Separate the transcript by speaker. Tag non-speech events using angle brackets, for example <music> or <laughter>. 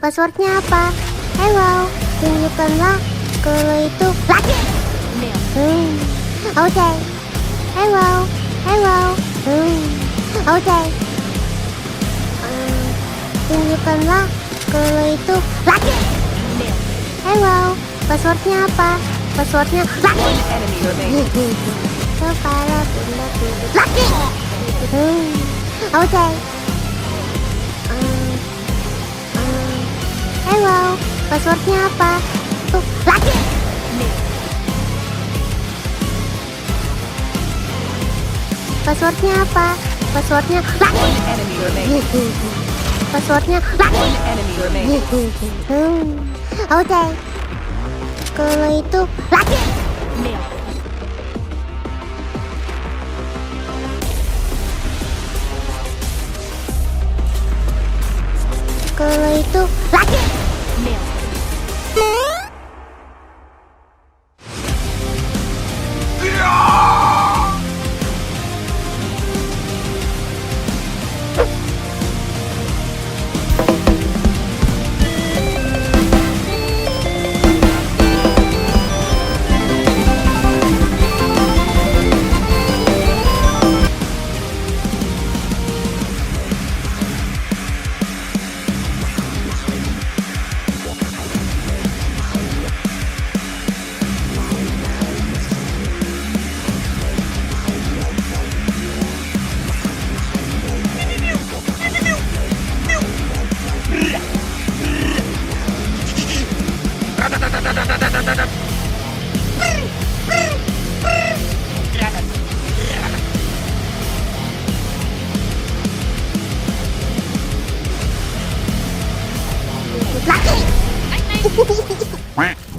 Speaker 1: Passwordnya apa? Hello, tunjukkanlah kalau itu laki. Hmm. Oke. Hello, hello. Hmm. Oke. Hmm, tunjukkanlah kalau itu laki. Hello, passwordnya apa? Passwordnya laki. Kepala bunda laki. Hmm. Oke. Hmm. Hello, passwordnya apa? Tuh, laki. Passwordnya apa? Passwordnya
Speaker 2: remaining.
Speaker 1: Passwordnya
Speaker 2: remaining. <laughs>
Speaker 1: Hmm. Oke. Kalau itu laki. Kalau itu laki. <laughs> Quack.